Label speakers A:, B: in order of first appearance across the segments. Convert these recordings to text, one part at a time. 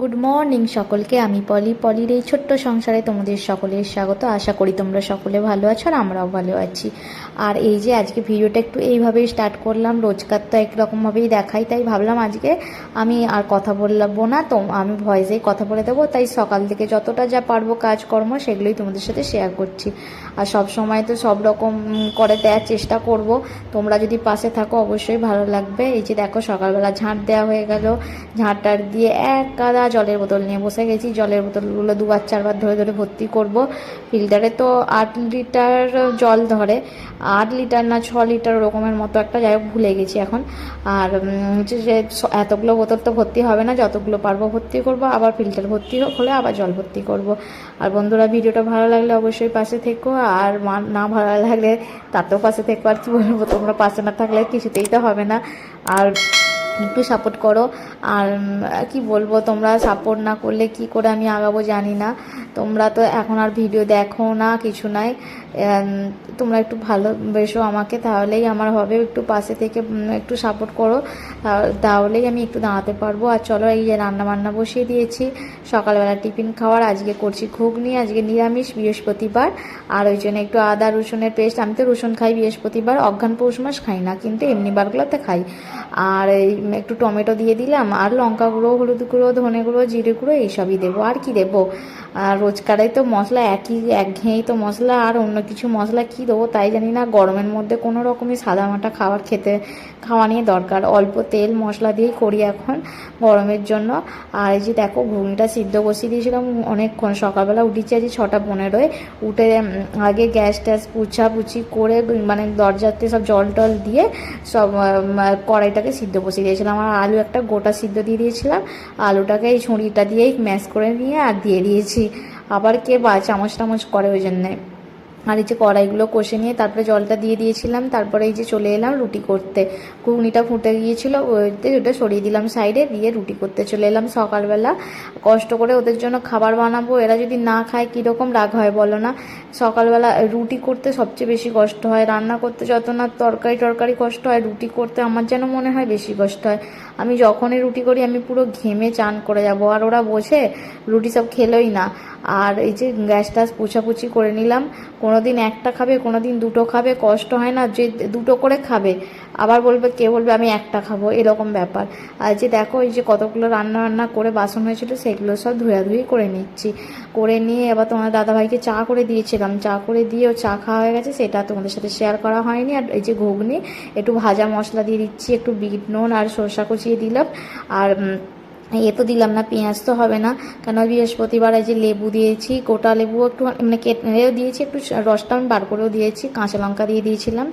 A: Good morning সকলকে। আমি পলি। পলির এই ছোট্ট সংসারে তোমাদের সকলের স্বাগত। আশা করি তোমরা সকলে ভালো আছো আর আমরাও ভালো আছি। আর এই যে আজকে ভিডিওটা একটু এইভাবেই স্টার্ট করলাম। রোজকার তো একরকমভাবেই দেখাই, তাই ভাবলাম আজকে আমি আর কথা বলব না। তো আমি ভয়েসেই কথা বলে দেবো, তাই সকাল থেকে যতটা যা পারব কাজকর্ম সেগুলোই তোমাদের সাথে শেয়ার করছি। আর সব সময় তো সব রকম করে দেওয়ার চেষ্টা করব। তোমরা যদি পাশে থাকো, অবশ্যই ভালো লাগবে। এই যে দেখো সকালবেলা ঝাঁট দেওয়া হয়ে গেল। ঝাঁটার দিয়ে এক গাদা জলের বোতল নিয়ে বসে গেছি। জলের বোতলগুলো দুবার চারবার ধরে ধরে ভর্তি করব। ফিল্টারে তো আট লিটার জল ধরে। আট লিটার না ছ লিটার ওরকমের মতো একটা, যাই ভুলে গেছি এখন। আর হচ্ছে যে এতগুলো বোতল তো ভর্তি হবে না, যতগুলো পারব ভর্তি করব, আবার ফিল্টার ভর্তি হলে আবার জল ভর্তি করব। আর বন্ধুরা, ভিডিওটা ভালো লাগলে অবশ্যই পাশে থেকো। আর না ভালো লাগলে তাতেও পাশে থেকো। আর কি বলব, তোমরা পাশে না থাকলে কিছুতেই তো হবে না। আর একটু সাপোর্ট করো। আর কি বলব, তোমরা সাপোর্ট না করলে কি করে আমি আগাবো জানি না। তোমরা তো এখন আর ভিডিও দেখো না, কিছু নাই। তোমরা একটু ভালোবেসো আমাকে, তাহলেই আমার হবে। একটু পাশে থেকে একটু সাপোর্ট করো। তাহলেই আমি একটু দাঁড়াতে পারব। আর চলো, এই যে রান্না বান্না বসিয়ে দিয়েছি। সকালবেলা টিফিন খাওয়ার, আজকে করছি ঘুগনি, আজকে নিরামিষ, বৃহস্পতিবার। আর ওই জন্য একটু আদা, রসুনের পেস্ট। আমি তো রসুন খাই বৃহস্পতিবার, অজ্ঞান পৌষ মাস খাই না, কিন্তু এমনি বারগুলোতে খাই। আর এই একটু টমেটো দিয়ে দিলাম, আর লঙ্কা গুঁড়ো, হলুদ গুঁড়ো, ধনে গুঁড়ো, জিরে গুঁড়ো, এইসবই দেবো। আর কি দেবো? আর রোজকারাই তো মশলা, একই একঘেয়েই তো মশলা, আর অন্য কিছু মশলা কি দেবো তাই জানি না। গরমের মধ্যে কোনো রকমই সাদা মাটা খাবার খেতে, খাওয়া নিয়ে দরকার। অল্প তেল মশলা দিয়েই করি এখন গরমের জন্য। আর এই যে দেখো, ঘুগনিটা সিদ্ধ বসিয়ে দিয়েছিলাম অনেকক্ষণ। সকালবেলা উঠেছি আজ ছটা পনেরোয়। উঠে আগে গ্যাস ট্যাস পুছা পুছি করে মানে দরজাতে সব জল টল দিয়ে সব কড়াইটাকে সিদ্ধ বসিয়ে দিয়েছিলাম। আর আলু একটা গোটা সিদ্ধ দিয়ে দিয়েছিলাম। আলুটাকে এই ছুঁড়িটা দিয়েই ম্যাশ করে নিয়ে আর দিয়ে দিয়েছি। আবার কে বা চামচ টামচ করে ওই জন্যে। আর এই যে কড়াইগুলো কষে নিয়ে তারপরে জলটা দিয়ে দিয়েছিলাম, তারপরে এই যে চলে এলাম রুটি করতে। ঘুগনিটা ফুটে গিয়েছিল, ওইতে ওটা সরিয়ে দিলাম সাইডে, দিয়ে রুটি করতে চলে এলাম সকালবেলা। কষ্ট করে ওদের জন্য খাবার বানাবো, এরা যদি না খায় কীরকম রাগ হয় বলো না? সকালবেলা রুটি করতে সবচেয়ে বেশি কষ্ট হয়, রান্না করতে যত না তরকারি টরকারি কষ্ট হয়, রুটি করতে আমার যেন মনে হয় বেশি কষ্ট হয়। আমি যখনই রুটি করি, আমি পুরো ঘেমে চান করে যাব, আর ওরা বসে রুটি সব খেলোই না। আর এই যে গ্যাস ট্যাস পুছাপুছি করে নিলাম। কোনো দিন একটা খাবে কোনো দিন দুটো খাবে, কষ্ট হয় না, যে দুটো করে খাবে। আবার বলবে, কে বলবে, আমি একটা খাব, এরকম ব্যাপার। আর যে দেখো, এই যে কতগুলো রান্না রান্না করে বাসন হয়েছিল, সেগুলো সব ধুয়াধুয়ি করে নিচ্ছি। করে নিয়ে এবার তোমার দাদাভাইকে চা করে দিয়েছিলাম। চা করে দিয়ে ও চা খাওয়া হয়ে গেছে, সেটা তোমাদের সাথে শেয়ার করা হয়নি। আর এই যে ঘুগনি, একটু ভাজা মশলা দিয়ে দিচ্ছি, একটু বিট নুন আর সরষা কুচিয়ে দিলাম। আর এ তো দিলাম না, পেঁয়াজ তো হবে না। কেন বৃহস্পতিবার যে লেবু দিয়েছি, গোটা লেবু একটু মানে কেটেও দিয়েছি, একটু রসটা আমি বার করেও দিয়েছি, কাঁচা লঙ্কা দিয়ে দিয়েছিলাম।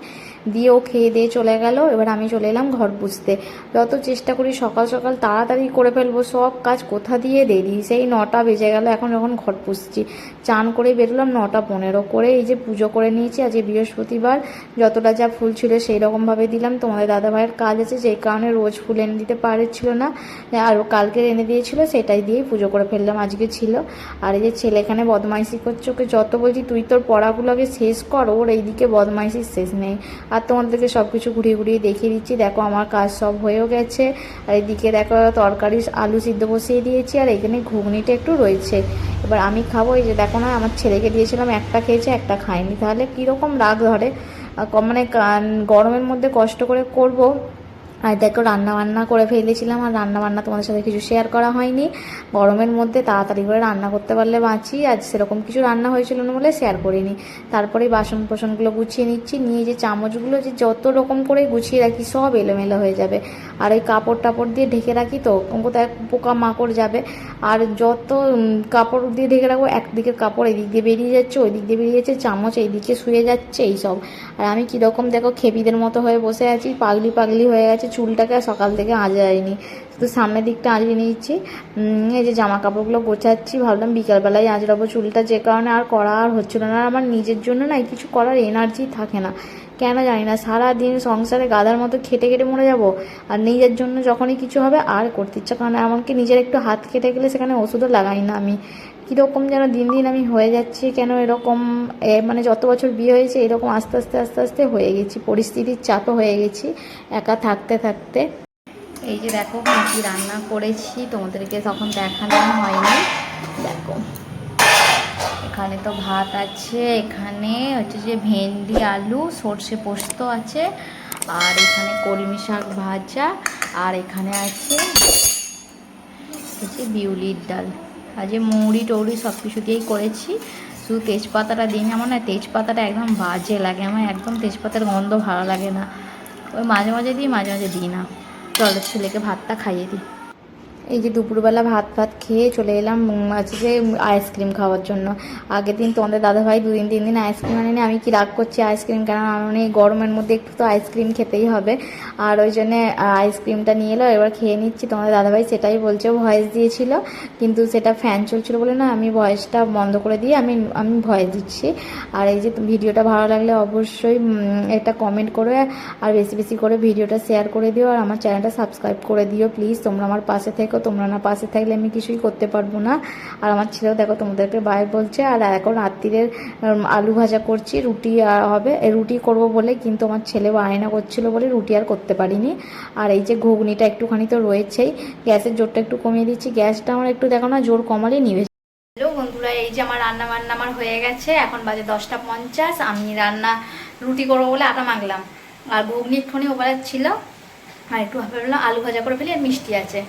A: দিয়ে ও খেয়ে দিয়ে চলে গেল। এবার আমি চলে এলাম ঘর পুষতে যত চেষ্টা করি সকাল সকাল তাড়াতাড়ি করে ফেলব, সব কাজ কোথা দিয়ে দেরি সেই নটা বেজে গেল, এখন যখন ঘর পুষছি। চান করে বেরোলাম, নটা পনেরো করে এই যে পুজো করে নিয়েছি। আজকে বৃহস্পতিবার, যতটা যা ফুল ছিল সেই রকমভাবে দিলাম। তোমাদের দাদা ভাইয়ের কাজ আছে, যেই কারণে রোজ ফুল এনে দিতে পারছিল না। আর কালকে এনে দিয়েছিল, সেটাই দিয়েই পুজো করে ফেললাম, আজকে ছিল। আর এই যে ছেলে এখানে বদমাইশি করছে, ওকে যত বলছি তুই তোর পড়াগুলো আগে শেষ কর, ওর এইদিকে বদমাইশির শেষ নেই। আর তোমাদেরকে সব কিছু ঘুরিয়ে ঘুরিয়ে দেখিয়ে দিচ্ছি। দেখো আমার কাজ সব হয়েও গেছে। আর এদিকে দেখো তরকারি আলু সিদ্ধ বসিয়ে দিয়েছি, আর এখানে ঘুগনিটা একটু রয়েছে। এবার আমি খাব, এই যে দেখো না, আমার ছেলেকে দিয়েছিলাম, একটা খেয়েছে, একটা খায়নি। তাহলে কীরকম রাগ ধরে? আর মানে গরমের মধ্যে কষ্ট করে করব? আর দেখো রান্না বান্না করে ফেলেছিলাম, আর রান্না বান্না তোমাদের সাথে কিছু শেয়ার করা হয়নি। গরমের মধ্যে তাড়াতাড়ি করে রান্না করতে পারলে বাঁচি আজ সেরকম কিছু রান্না হয়েছিল না বলে শেয়ার করিনি। তারপরে বাসন পোষণগুলো গুছিয়ে নিচ্ছি, নিয়ে যে চামচগুলো, যে যত রকম করে গুছিয়ে রাখি, সব এলোমেলো হয়ে যাবে। আর ওই কাপড় টাপড় দিয়ে ঢেকে রাখি তো কোথায় পোকা মাকড় যাবে। আর যত কাপড় দিয়ে ঢেকে রাখব, একদিকের কাপড় এদিক দিয়ে বেরিয়ে যাচ্ছে ওই দিক দিয়ে বেরিয়ে যাচ্ছে, চামচ এইদিকে শুয়ে যাচ্ছে, এইসব। আর আমি কীরকম দেখো, খেপিদের মতো হয়ে বসে আছি, পাগলি পাগলি হয়ে গেছে চুলটাকে সকাল থেকে যায়নি শুধু সামনের দিকটা আঁচড়ে নিয়েছি। এই যে জামা কাপড়গুলো গোছাচ্ছি, ভাবলাম বিকালবেলায় আঁচড়াবো চুলটা। যে কারণে আর করা আর হচ্ছিল না। আর আমার নিজের জন্য না কিছু করার এনার্জি থাকে না। কেন জানি না, সারাদিন সংসারে গাদার মতো খেটে খেটে মরে যাব। আর নিজের জন্য যখনই কিছু হবে আর করতে ইচ্ছা কারণ এমনকি নিজের একটু হাত কেটে গেলে সেখানে ওষুধও লাগাই না আমি। কীরকম যেন দিন দিন আমি হয়ে যাচ্ছি, কেন এরকম মানে যত বছর বিয়ে হয়েছে এরকম আস্তে আস্তে আস্তে আস্তে হয়ে গেছি, পরিস্থিতির চাপে হয়ে গেছি, একা থাকতে থাকতে। এই যে দেখো, কী রান্না করেছি, তোমাদেরকে তখন দেখানো হয়নি। দেখো, এখানে তো ভাত আছে, এখানে হচ্ছে যে ভেন্ডি, আলু, সর্ষে পোস্ত আছে, আর এখানে কলমি শাক ভাজা, আর এখানে আছে হচ্ছে বিউলির ডাল। যে মৌরি টৌরি সব কিছু দিয়েই করেছি। শুধু তেজপাতাটা দিই আমার না তেজপাতাটা একদম বাজে লাগে। আমার একদম তেজপাতার গন্ধ ভালো লাগে না। ওই মাঝে মাঝে দিই, মাঝে মাঝে দিই না। চলো ছেলেকে ভাতটা খাইয়ে দিই। এই যে দুপুরবেলা ভাত ভাত খেয়ে চলে এলাম হচ্ছে যে আইসক্রিম খাওয়ার জন্য। আগের দিন তোমাদের দাদাভাই দুদিন তিন দিন আইসক্রিম আনেনি, আমি কি রাগ করছি আইসক্রিম কেন আমি গরমের মধ্যে একটু তো আইসক্রিম খেতেই হবে। আর ওই জন্যে আইসক্রিমটা নিয়ে এলো, এবার খেয়ে নিচ্ছি। তোমাদের দাদাভাই সেটাই বলছে ভয়েস দিয়েছিল, কিন্তু সেটা ফ্যান চলছিল বলে না, আমি ভয়েসটা বন্ধ করে দিয়ে আমি আমি ভয়েস দিচ্ছি। আর এই যে ভিডিওটা ভালো লাগলে অবশ্যই একটা কমেন্ট করে, আর বেশি বেশি করে ভিডিওটা শেয়ার করে দিও, আর আমার চ্যানেলটা সাবস্ক্রাইব করে দিও প্লিজ তোমরা আমার পাশে থেকো তোমরা না পাশে থাকলে আমি কিছুই করতে পারব না। আর আমার ছেলেও দেখো, তোমাদেরকে বাই বলছে, আর এখন রাত্রিরের আলু ভাজা করছি, রুটি হবে রুটি করব বলে, কিন্তু আমার ছেলে বায়না করছিল বলে রুটি আর করতে পারিনি। আর এই যে ঘুগনিটা একটুখানি তো রয়েছেই, গ্যাসের জোরটা একটু কমিয়ে দিচ্ছি, গ্যাসটা আমার একটু দেখো না, জোর কমালে নিবে হ্যালো বন্ধুরা, এই যে আমার রান্না বান্না আমার হয়ে গেছে, এখন বাজে দশটা পঞ্চাশ, আমি রান্না, রুটি করব বলে আটা মাখলাম। আর ঘুগনি একটুখানি ওপারে ছিল, আর একটু ভাবলাম আলু ভাজা করে ফেলি, আর মিষ্টি আছে।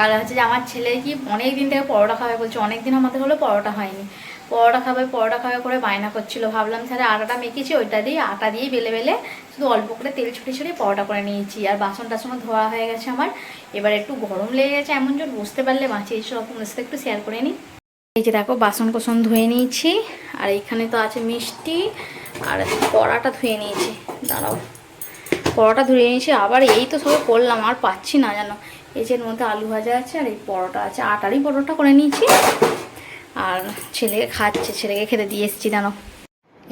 A: আর হচ্ছে যে আমার ছেলে কি অনেক দিন থেকে পরোটা খাবে বলছে, অনেক দিন আমাদের হলো পরোটা হয়নি। পরোটা খাবে পরোটা খাবে করে বায়না করছিল। ভাবলাম তাহলে আটাটা মেখেছি, ওইটা দিয়ে আটা দিয়ে বেলে বেলে শুধু অল্প করে তেল ছুটে ছুটে পরোটা করে নিয়েছি। আর বাসন টাসনও ধোয়া হয়ে গেছে আমার। এবার একটু গরম লেগে গেছে এমন জোর, বুঝতে পারলে বাঁচি এইসব আপনাদের সাথে একটু শেয়ার করে নিই। এই যে দেখো, বাসন কোসন ধুয়ে নিয়েছি। আর এখানে তো আছে মিষ্টি। আর কড়াটা ধুয়ে নিয়েছি। দাঁড়াও। পরোটা ধুয়ে নিয়েছি, আবার এই তো সবে করলাম, আর পাচ্ছি না জানো যে মধ্যে আলু ভাজা আছে আর এই পরোটা আছে। আটারই পরোটা করে নিয়েছি। আর ছেলেকে খাচ্ছে, ছেলেকে খেতে দিয়ে এসেছি, জানো।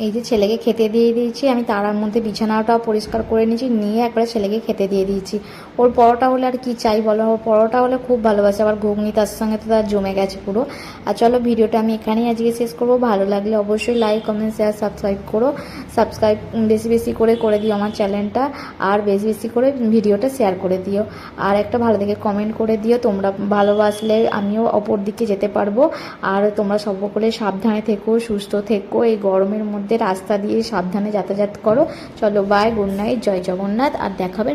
A: এই যে ছেলেকে খেতে দিয়ে দিয়েছি, আমি তারার মধ্যে বিছানাটাও পরিষ্কার করে নিয়েছি, নিয়ে একবারে ছেলেকে খেতে দিয়ে দিয়েছি। ওর পরোটা হলে আর কি চাই বলো? ওর পরোটা হলে খুব ভালোবাসে, আবার ঘুগনি তার সঙ্গে তো তার জমে গেছে পুরো। আর চলো ভিডিওটা আমি এখানেই আজকে শেষ করব। ভালো লাগলে অবশ্যই লাইক কমেন্ট শেয়ার সাবস্ক্রাইব করো। সাবস্ক্রাইব বেশি বেশি করে করে দিও আমার চ্যানেলটা আর বেশি বেশি করে ভিডিওটা শেয়ার করে দিও। আর একটা ভালো দেখে কমেন্ট করে দিও, তোমরা ভালোবাসলে আমিও অপর দিকে যেতে পারব। আর তোমরা সকলে সাবধানে থেকো, সুস্থ থেকো, এই গরমের মধ্যে রাস্তা দিয়ে সাবধানে যাতায়াত করো। চলো বাই গুড নাইট জয় জগন্নাথ আর দেখাবে